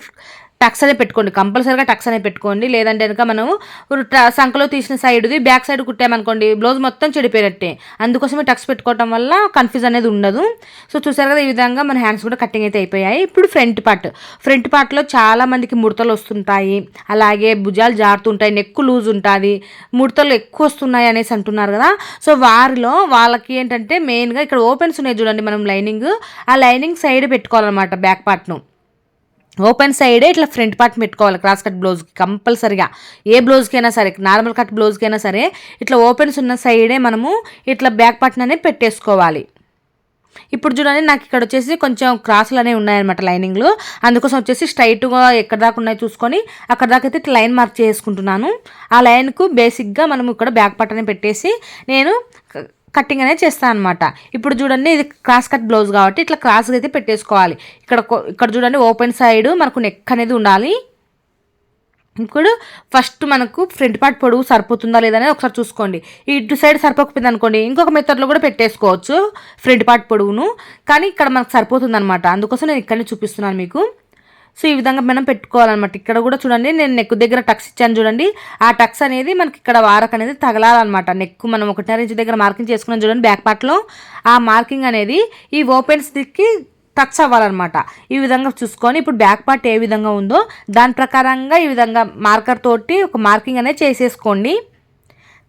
A: టక్స్ అనే పెట్టుకోండి. కంపల్సరీగా టక్స్ అనే పెట్టుకోండి. లేదంటే కనుక మనము సంఖలో ట- సంకలో తీసిన సైడ్ది బ్యాక్ సైడ్ కుట్టామనుకోండి బ్లౌజ్ మొత్తం చెడిపోయినట్టే. అందుకోసమే టక్స్ పెట్టుకోవటం వల్ల కన్ఫ్యూజ్ అనేది ఉండదు. సో చూసారు కదా ఈ విధంగా మన హ్యాండ్స్ కూడా కటింగ్ అయితే అయిపోయాయి. ఇప్పుడు ఫ్రంట్ పార్ట్ ఫ్రంట్ పార్ట్లో చాలా మందికి ముడతలు వస్తుంటాయి. అలాగే భుజాలు జారుతుంటాయి నెక్ లూజ్ ఉంటుంది. ముడతలు ఎక్కువ వస్తున్నాయి అనేసి అంటున్నారు కదా. సో వారిలో వాళ్ళకి ఏంటంటే మెయిన్గా ఇక్కడ ఓపెన్స్ ఉన్నాయి చూడండి మనం లైనింగ్ ఆ లైనింగ్ సైడ్ పెట్టుకోవాలన్నమాట బ్యాక్ పార్ట్ను ఓపెన్ సైడే ఇట్లా ఫ్రంట్ పార్ట్ పెట్టుకోవాలి క్రాస్ కట్ బ్లౌజ్కి కంపల్సరిగా. ఏ బ్లౌజ్కి అయినా సరే నార్మల్ కట్ బ్లౌజ్కి అయినా సరే ఇట్లా ఓపెన్స్ ఉన్న సైడే మనము ఇట్లా బ్యాక్ పార్ట్ అనేది పెట్టేసుకోవాలి. ఇప్పుడు చూడండి నాకు ఇక్కడ వచ్చేసి కొంచెం క్రాసులు అనేవి ఉన్నాయన్నమాట లైనింగ్లు. అందుకోసం వచ్చేసి స్ట్రైట్గా ఎక్కడ దాకా ఉన్నాయో చూసుకొని అక్కడ దాకా అయితే ఇట్లా లైన్ మార్క్ చేసుకుంటున్నాను. ఆ లైన్కు బేసిక్గా మనం ఇక్కడ బ్యాక్ పార్ట్ అనేది పెట్టేసి నేను కట్టింగ్ అనేది చేస్తాను అనమాట ఇప్పుడు చూడండి ఇది క్రాస్ కట్ బ్లౌజ్ కాబట్టి ఇట్లా క్రాస్గా అయితే పెట్టేసుకోవాలి. ఇక్కడ ఇక్కడ చూడండి ఓపెన్ సైడ్ మనకు నెక్ అనేది ఉండాలి. ఇప్పుడు ఫస్ట్ మనకు ఫ్రంట్ పార్ట్ పొడవు సరిపోతుందా లేదా అనేది ఒకసారి చూసుకోండి. ఇటు సైడ్ సరిపోకపోయింది అనుకోండి ఇంకొక మెథడ్లో కూడా పెట్టేసుకోవచ్చు ఫ్రంట్ పార్ట్ పొడవును కానీ ఇక్కడ మనకు సరిపోతుంది అనమాట అందుకోసం నేను ఇక్కడనే చూపిస్తున్నాను మీకు. సో ఈ విధంగా మనం పెట్టుకోవాలన్నమాట. ఇక్కడ కూడా చూడండి నేను నెక్ దగ్గర టక్స్ ఇచ్చాను చూడండి. ఆ టక్స్ అనేది మనకి ఇక్కడ వారక్ అనేది తగలాలన్నమాట. నెక్ మనం ఒకటిన్నర ఇంచు దగ్గర మార్కింగ్ చేసుకున్నాం చూడండి బ్యాక్ పార్ట్లో ఆ మార్కింగ్ అనేది ఈ ఓపెన్ స్టిక్కి టచ్ అవ్వాలన్నమాట. ఈ విధంగా చూసుకొని ఇప్పుడు బ్యాక్ పార్ట్ ఏ విధంగా ఉందో దాని ప్రకారంగా ఈ విధంగా మార్కర్ తోటి ఒక మార్కింగ్ అనేది చేసేసుకోండి.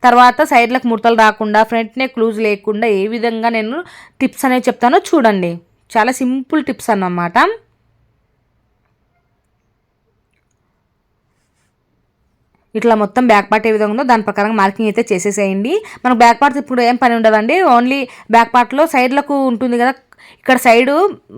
A: తర్వాత సైడ్లకు ముడతలు రాకుండా ఫ్రంట్ నెక్ లూజ్ లేకుండా ఏ విధంగా నేను టిప్స్ అనేవి చెప్తానో చూడండి. చాలా సింపుల్ టిప్స్ అన్నమాట. ఇట్లా మొత్తం బ్యాక్ పార్ట్ ఏ విధంగా ఉందో దాని ప్రకారం మార్కింగ్ అయితే చేసేసేయండి. మనకు బ్యాక్ పార్ట్ ఇప్పుడు ఏం పని ఉండదండి. ఓన్లీ బ్యాక్ పార్ట్లో సైడ్లకు ఉంటుంది కదా ఇక్కడ సైడు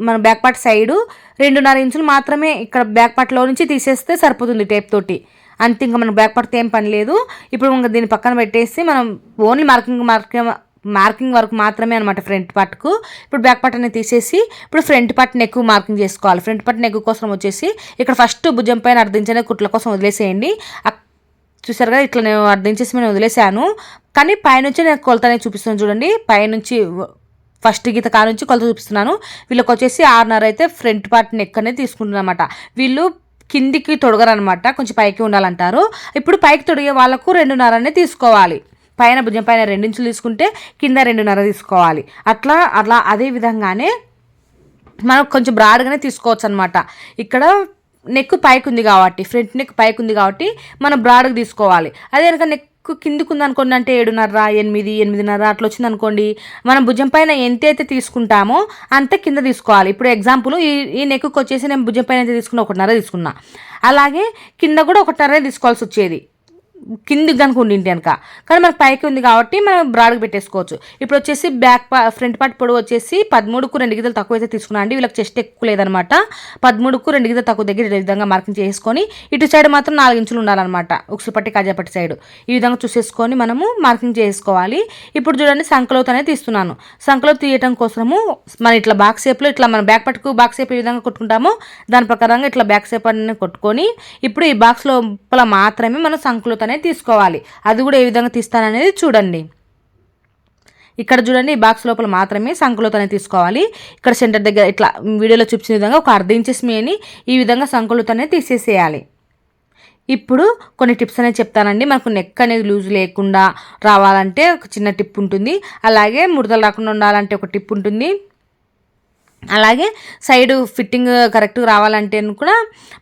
A: మన బ్యాక్ పార్ట్ సైడు రెండున్నర ఇంచులు మాత్రమే ఇక్కడ బ్యాక్ పార్ట్లో నుంచి తీసేస్తే సరిపోతుంది టేప్ తోటి. అంతే ఇంకా మనం బ్యాక్ పార్ట్తో ఏం పని లేదు. ఇప్పుడు ఇంకా దీన్ని పక్కన పెట్టేసి మనం ఓన్లీ మార్కింగ్ మార్కింగ్ మార్కింగ్ వరకు మాత్రమే అనమాట ఫ్రంట్ పార్ట్కు ఇప్పుడు బ్యాక్ పార్ట్ అనేది తీసేసి ఇప్పుడు ఫ్రంట్ పార్ట్ నెక్ మార్కింగ్ చేసుకోవాలి. ఫ్రంట్ పార్ట్ నెక్ కోసం వచ్చేసి ఇక్కడ ఫస్ట్ భుజం పైన అర్ధించిన కుట్ల కోసం వదిలేసేయండి. చూసారు కదా ఇట్లా నేను అర్ధించేసి నేను వదిలేసాను కానీ పైనుంచి నేను కొలతనే చూపిస్తున్నాను చూడండి. పైనుంచి ఫస్ట్ గీత కానుంచి కొలత చూపిస్తున్నాను. వీళ్ళకి వచ్చేసి ఆరున్నర అయితే ఫ్రంట్ పార్ట్ నెక్ అనేది తీసుకుంటున్నమాట. వీళ్ళు కిందికి తొడగరనమాట కొంచెం పైకి ఉండాలంటారు. ఇప్పుడు పైకి తొడిగే వాళ్ళకు రెండున్నర అనేది తీసుకోవాలి. పైన భుజం పైన రెండించులు తీసుకుంటే కింద రెండున్నర తీసుకోవాలి. అట్లా అట్లా అదే విధంగానే మనం కొంచెం బ్రాడ్గానే తీసుకోవచ్చు అనమాట ఇక్కడ నెక్ పైకి ఉంది కాబట్టి ఫ్రంట్ నెక్ పైకి ఉంది కాబట్టి మనం బ్రాడ్కి తీసుకోవాలి. అదే కనుక నెక్ కిందికి ఉంది అనుకోండి అంటే ఏడున్నర ఎనిమిది ఎనిమిదిన్నర అట్లా వచ్చింది అనుకోండి మనం భుజం పైన ఎంత అయితే తీసుకుంటామో అంతే కింద తీసుకోవాలి. ఇప్పుడు ఎగ్జాంపుల్ ఈ ఈ నెక్కు వచ్చేసి నేను భుజం పైన అయితే తీసుకున్నా ఒకటిన్నర తీసుకున్నా. అలాగే కింద కూడా ఒకటిన్నర తీసుకోవాల్సి వచ్చేది. కిందికి కనుక ఉండింటి కనుక కానీ మనకు పైకి ఉంది కాబట్టి మనం బ్రాడ్కి పెట్టేసుకోవచ్చు. ఇప్పుడు వచ్చేసి బ్యాక్ పా ఫ్రంట్ పార్ట్ పొడవు వచ్చేసి పదమూడుకు రెండు గీతలు తక్కువ అయితే తీసుకున్నాను అండి. వీళ్ళకి చెస్ట్ ఎక్కువ లేదనమాట. పదమూడుకు రెండు గీతలు తక్కువ దగ్గర ఈ విధంగా మార్కింగ్ చేసుకొని ఇటు సైడ్ మాత్రం నాలుగు ఇంచులు ఉండాలన్నమాట. ఉక్సుపట్టి కాజాపట్టి సైడ్. ఈ విధంగా చూసేసుకొని మనము మార్కింగ్ చేసుకోవాలి. ఇప్పుడు చూడండి సంకలోత్ అనేది తీస్తున్నాను. సంకలోత్ తీయటం కోసము మన ఇట్లా బాక్స్ షేప్లో ఇట్లా మన బ్యాక్ పట్టుకు బాక్స్ షేప్ ఏ విధంగా కొట్టుకుంటామో దాని ప్రకారంగా ఇట్లా బ్యాక్ షేప్ అనేది కొట్టుకొని ఇప్పుడు ఈ బాక్స్ లోపల మాత్రమే మనం సంకలోత్ అనేది తీసుకోవాలి. అది కూడా ఏ విధంగా తీస్తాననేది చూడండి. ఇక్కడ చూడండి ఈ బాక్స్ లోపల మాత్రమే సంకలోత్ అనేది తీసుకోవాలి. ఇక్కడ సెంటర్ దగ్గర ఇట్లా వీడియోలో చూపించిన విధంగా ఒక అర్ధ ఇంచెస్ మేని ఈ విధంగా సంకలోత్ అనేది తీసేసేయాలి. ఇప్పుడు కొన్ని టిప్స్ అనేది చెప్తానండి. మనకు నెక్ అనేది లూజ్ లేకుండా రావాలంటే ఒక చిన్న టిప్ ఉంటుంది. అలాగే ముడతలు రాకుండా ఉండాలంటే ఒక టిప్ ఉంటుంది. అలాగే సైడ్ ఫిట్టింగ్ కరెక్ట్గా రావాలంటే కూడా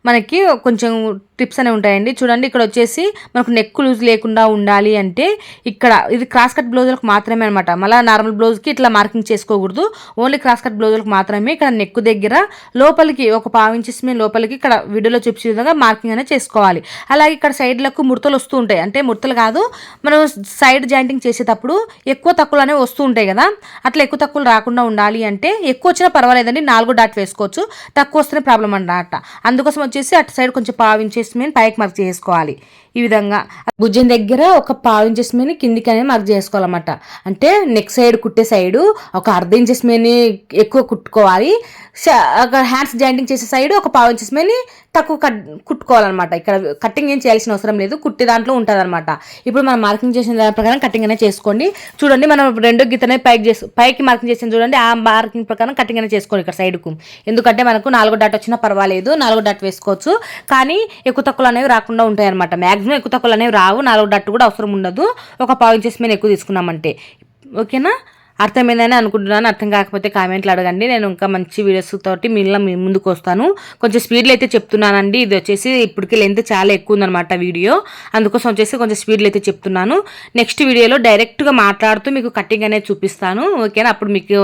A: మనకి కొంచెం టిప్స్ అనేవి ఉంటాయండి. చూడండి ఇక్కడ వచ్చేసి మనకు నెక్ లూజ్ లేకుండా ఉండాలి అంటే ఇక్కడ ఇది క్రాస్ కట్ బ్లౌజులకు మాత్రమే అనమాట మళ్ళీ నార్మల్ బ్లౌజ్కి ఇట్లా మార్కింగ్ చేసుకోకూడదు. ఓన్లీ క్రాస్ కట్ బ్లౌజులకు మాత్రమే ఇక్కడ నెక్ దగ్గర లోపలికి ఒక పావు ఇంచెస్ మీద లోపలికి ఇక్కడ వీడియోలో చూపించే విధంగా మార్కింగ్ అనేది చేసుకోవాలి. అలాగే ఇక్కడ సైడ్లకు ముడతలు వస్తూ ఉంటాయి. అంటే ముడతలు కాదు మనం సైడ్ జాయింటింగ్ చేసేటప్పుడు ఎక్కువ తక్కువలు అనేవి వస్తూ ఉంటాయి కదా. అట్లా ఎక్కువ తక్కువలు రాకుండా ఉండాలి అంటే ఎక్కువ వచ్చినా పర్వాలేదండి. నాలుగు డాట్ వేసుకోవచ్చు. తక్కువ వస్తేనే ప్రాబ్లం అన్నమాట. అందుకోసం వచ్చేసి అటు సైడ్ కొంచెం పావించేసి ఇంచెస్ మీద పైకి మార్క్ చేసుకోవాలి. ఈ విధంగా. భుజం దగ్గర ఒక పావు ఇంచెస్ మీద కిందికి అనేది మార్క్ చేసుకోవాలన్నమాట. అంటే నెక్ సైడ్ కుట్టే సైడు ఒక అర్ధ ఇంచెస్ మీద ఎక్కువ కుట్టుకోవాలి. హ్యాండ్స్ జాయింటింగ్ చేసే సైడ్ ఒక పావు ఇంచెస్ మీద తక్కువ కట్ కుట్టుకోవాలన్నమాట. ఇక్కడ కటింగ్ ఏం చేయాల్సిన అవసరం లేదు. కుట్టే దాంట్లో ఉంటుంది అనమాట ఇప్పుడు మనం మార్కింగ్ చేసిన దాని ప్రకారం కటింగ్ అనేది చేసుకోండి. చూడండి మనం రెండో గీత అనేది పైకి చేసు పైకి మార్కింగ్ చేసిన చూడండి. ఆ మార్కింగ్ ప్రకారం కటింగ్ అనేది చేసుకోండి ఇక్కడ సైడ్కు ఎందుకంటే మనకు నాలుగో డాట్ వచ్చినా పర్వాలేదు. నాలుగో డాట్ వేసుకోవచ్చు. కానీ ఎక్కువ తక్కువలు అనేవి రాకుండా ఉంటాయి అనమాట మ్యాక్సిమం ఎక్కువ తక్కువలు అనేవి రావు. నాలుగు డట్టు కూడా అవసరం ఉండదు. ఒక పావు ఇంచెస్ మీద ఎక్కువ తీసుకున్నామంటే. ఓకేనా? అర్థమైందని అనుకుంటున్నాను. అర్థం కాకపోతే కామెంట్లు అడగండి. నేను ఇంకా మంచి వీడియోస్ తోటి మీలా మీ ముందుకు వస్తాను. కొంచెం స్పీడ్లో అయితే చెప్తున్నానండి. ఇది వచ్చేసి ఇప్పటికి లెంత్ చాలా ఎక్కువ ఉందన్నమాట వీడియో. అందుకోసం వచ్చేసి కొంచెం స్పీడ్లో అయితే చెప్తున్నాను. నెక్స్ట్ వీడియోలో డైరెక్ట్గా మాట్లాడుతూ మీకు కటింగ్ అనేది చూపిస్తాను. ఓకేనా? అప్పుడు మీకు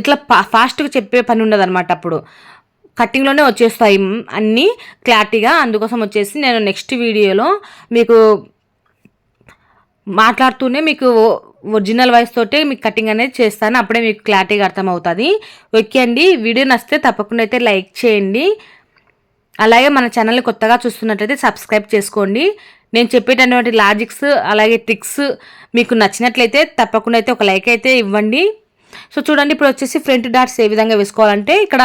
A: ఇట్లా ఫాస్ట్గా చెప్పే పని ఉండదు అనమాట అప్పుడు. కట్టింగ్లోనే వచ్చేస్తాయి అన్నీ క్లారిటీగా. అందుకోసం వచ్చేసి నేను నెక్స్ట్ వీడియోలో మీకు మాట్లాడుతూనే మీకు ఒరిజినల్ వాయిస్ తోటే మీకు కటింగ్ అనేది చేస్తాను. అప్పుడే మీకు క్లారిటీగా అర్థమవుతుంది. ఓకే అండి. వీడియో నచ్చితే తప్పకుండా అయితే లైక్ చేయండి. అలాగే మన ఛానల్ని కొత్తగా చూస్తున్నట్లయితే సబ్స్క్రైబ్ చేసుకోండి. నేను చెప్పేటటువంటి లాజిక్స్ అలాగే ట్రిక్స్ మీకు నచ్చినట్లయితే తప్పకుండా అయితే ఒక లైక్ అయితే ఇవ్వండి. సో చూడండి ఇప్పుడు వచ్చేసి ఫ్రంట్ డాట్స్ ఏ విధంగా వేసుకోవాలంటే ఇక్కడ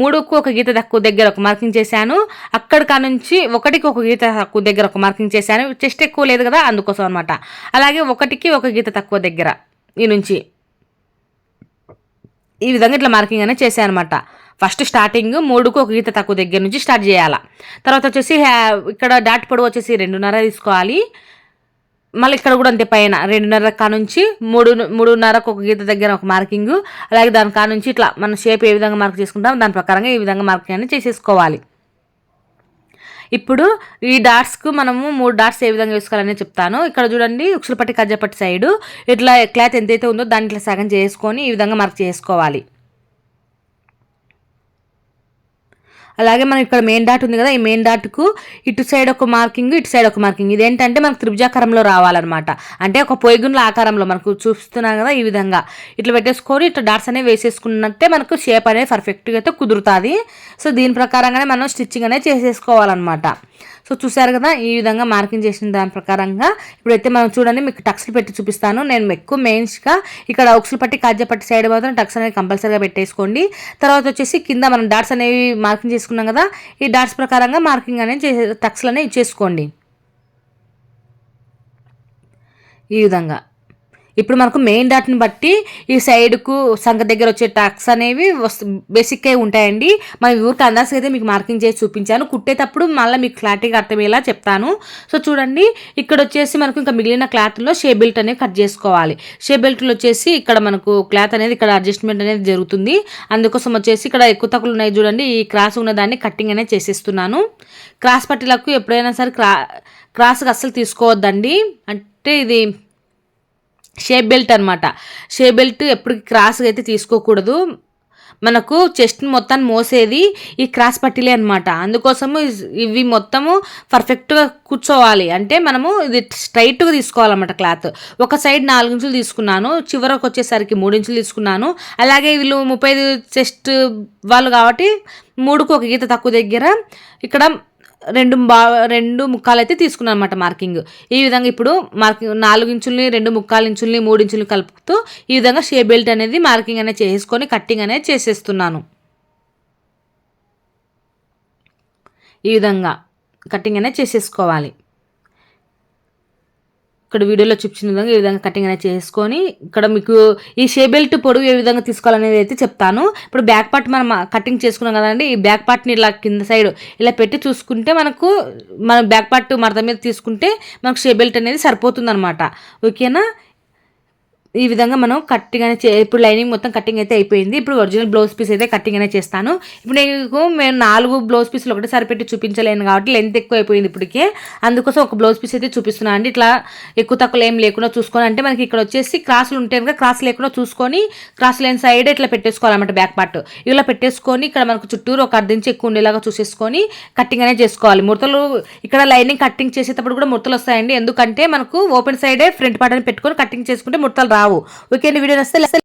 A: మూడుకు ఒక గీత తక్కువ దగ్గర ఒక మార్కింగ్ చేశాను. అక్కడికా నుంచి ఒకటికి ఒక గీత తక్కువ దగ్గర ఒక మార్కింగ్ చేశాను. చెస్ట్ ఎక్కువ లేదు కదా అందుకోసం అనమాట అలాగే ఒకటికి ఒక గీత తక్కువ దగ్గర ఈ నుంచి. ఈ విధంగా ఇట్లా మార్కింగ్ అనేది చేశాను అనమాట ఫస్ట్ స్టార్టింగ్ మూడుకు ఒక గీత తక్కువ దగ్గర నుంచి స్టార్ట్ చేయాలా. తర్వాత వచ్చేసి ఇక్కడ డాట్ పొడవు వచ్చేసి రెండున్నర తీసుకోవాలి. మళ్ళీ ఇక్కడ కూడా అంతే పైన రెండున్నర కా నుంచి మూడు మూడున్నరకు ఒక గీత దగ్గర ఒక మార్కింగ్. అలాగే దాని కా నుంచి ఇట్లా మన షేప్ ఏ విధంగా మార్క్ చేసుకుంటాం దాని ప్రకారంగా ఈ విధంగా మార్కింగ్ అనేది చేసేసుకోవాలి. ఇప్పుడు ఈ డాట్స్కు మనము మూడు డాట్స్ ఏ విధంగా వేసుకోవాలని చెప్తాను. ఇక్కడ చూడండి ఉక్షలపట్టి కజ్జపట్టి సైడు ఇట్లా క్లాత్ ఎంతైతే ఉందో దాన్ని ఇట్లా సగం చేసుకొని ఈ విధంగా మార్క్ చేసుకోవాలి. అలాగే మనం ఇక్కడ మెయిన్ డాట్ ఉంది కదా ఈ మెయిన్ డాట్కు ఇటు సైడ్ ఒక మార్కింగ్ ఇటు సైడ్ ఒక మార్కింగ్ ఇదేంటంటే మనకు త్రిభుజాకారంలో రావాలన్నమాట. అంటే ఒక పొయ్యిగుండ్ల ఆకారంలో మనకు చూస్తున్నాం కదా ఈ విధంగా. ఇట్లా పెట్టేసుకొని ఇట్లా డాట్స్ అనేవి వేసేసుకున్నట్టే మనకు షేప్ అనేది పర్ఫెక్ట్గా అయితే కుదురుతుంది. సో దీని ప్రకారంగానే మనం స్టిచ్చింగ్ అనేది చేసేసుకోవాలన్నమాట. సో చూసారు కదా ఈ విధంగా మార్కింగ్ చేసిన దాని ప్రకారంగా. ఇప్పుడైతే మనం చూడండి మీకు టక్స్లు పెట్టి చూపిస్తాను. నేను ఎక్కువ మెయిన్స్గా ఇక్కడ ఉక్సులు పట్టి కాజ్య పట్టి సైడ్ మాత్రం టక్స్ అనేది కంపల్సరీగా పెట్టేసుకోండి. తర్వాత వచ్చేసి కింద మనం డాట్స్ అనేవి మార్కింగ్ చేసుకున్నాం కదా ఈ డాట్స్ ప్రకారంగా మార్కింగ్ అనేది చేసే టక్స్లు అనేవి ఇచ్చేసుకోండి. ఈ విధంగా. ఇప్పుడు మనకు మెయిన్ డాట్ని బట్టి ఈ సైడ్కు సంఖ దగ్గర వచ్చే టాక్స్ అనేవి వస్తు బేసిక్గా ఉంటాయండి. మన ఊరికి అందాల్సి అయితే మీకు మార్కింగ్ చేసి చూపించాను. కుట్టేటప్పుడు మళ్ళీ మీకు క్లారిటీగా అర్థమయ్యేలా చెప్తాను. సో చూడండి ఇక్కడ వచ్చేసి మనకు ఇంకా మిగిలిన క్లాత్లో షే బెల్ట్ అనేది కట్ చేసుకోవాలి. షే బెల్ట్లో వచ్చేసి ఇక్కడ మనకు క్లాత్ అనేది ఇక్కడ అడ్జస్ట్మెంట్ అనేది జరుగుతుంది. అందుకోసం వచ్చేసి ఇక్కడ ఎక్కువ తక్కువలు ఉన్నాయి చూడండి. ఈ క్రాస్ ఉన్న దాన్ని కట్టింగ్ అనేది చేసేస్తున్నాను. క్రాస్ పట్టీలకు ఎప్పుడైనా సరే క్రా క్రాస్కి అస్సలు తీసుకోవద్దండి. అంటే ఇది షేప్ బెల్ట్ అనమాట షేప్ బెల్ట్ ఎప్పటికీ క్రాస్గా అయితే తీసుకోకూడదు. మనకు చెస్ట్ మొత్తాన్ని మోసేది ఈ క్రాస్ పట్టీలే అనమాట అందుకోసము ఇవి మొత్తము పర్ఫెక్ట్గా కూర్చోవాలి. అంటే మనము ఇది స్ట్రైట్గా తీసుకోవాలన్నమాట క్లాత్. ఒక సైడ్ నాలుగు ఇంచులు తీసుకున్నాను. చివరకు వచ్చేసరికి మూడు ఇంచులు తీసుకున్నాను. అలాగే వీళ్ళు ముప్పై ఐదు చెస్ట్ వాళ్ళు కాబట్టి మూడుకు ఒక గీత తక్కువ దగ్గర. ఇక్కడ రెండు బా రెండు ముక్కాలు అయితే తీసుకున్నాను అనమాట మార్కింగ్. ఈ విధంగా ఇప్పుడు మార్కింగ్ నాలుగు ఇంచుల్ని రెండు ముక్కాలు ఇంచుల్ని మూడు ఇంచుల్ని కలుపుతూ ఈ విధంగా షే బెల్ట్ అనేది మార్కింగ్ అనేది చేసుకొని కట్టింగ్ అనేది చేసేస్తున్నాను. ఈ విధంగా కట్టింగ్ అనేది చేసేసుకోవాలి. ఇక్కడ వీడియోలో చూపించిన విధంగా ఈ విధంగా కటింగ్ అనేది చేసుకొని ఇక్కడ మీకు ఈ షే బెల్ట్ పొడవు ఏ విధంగా తీసుకోవాలనేది అయితే చెప్తాను. ఇప్పుడు బ్యాక్ పార్ట్ మనం కటింగ్ చేసుకున్నాం కదండి ఈ బ్యాక్ పార్ట్ని ఇలా కింద సైడ్ ఇలా పెట్టి చూసుకుంటే మనకు మన బ్యాక్ పార్ట్ మరద మీద తీసుకుంటే మనకు షే బెల్ట్ అనేది సరిపోతుంది ఓకేనా? ఈ విధంగా మనం కట్టింగ్ అనేది చే ఇప్పుడు లైనింగ్ మొత్తం కటింగ్ అయితే అయిపోయింది. ఇప్పుడు ఒరిజినల్ బ్లౌజ్ పీస్ అయితే కటింగ్ అనే చేస్తాను. ఇప్పుడు నీకు మేము నాలుగు బ్లౌజ్ పీసులు ఒకటేసారి పెట్టి చూపించలేను కాబట్టి లెంత్ ఎక్కువ అయిపోయింది ఇప్పటికే. అందుకోసం ఒక బ్లౌజ్ పీస్ అయితే చూపిస్తున్నాను అండి. ఇట్లా ఎక్కువ తక్కువ ఏం లేకుండా చూసుకొని. అంటే మనకి ఇక్కడ వచ్చేసి క్రాసులు ఉంటాయి కనుక క్రాస్ లేకుండా చూసుకొని క్రాస్ లేని సైడ్ ఇట్లా పెట్టేసుకోవాలన్నమాట బ్యాక్ పార్ట్ ఇలా పెట్టేసుకొని ఇక్కడ మనకు చుట్టూరు ఒక అర్ధించి ఎక్కువ ఉండేలాగా చూసేసుకొని కట్టింగ్ అనేది చేసుకోవాలి. ముడతలు ఇక్కడ లైనింగ్ కట్టింగ్ చేసేటప్పుడు కూడా ముడతలు వస్తాయండి. ఎందుకంటే మనకు ఓపెన్ సైడే ఫ్రంట్ పార్ట్ అని పెట్టుకొని కట్టింగ్ చేసుకుంటే ముడతలు రావు. Okay video నస్తే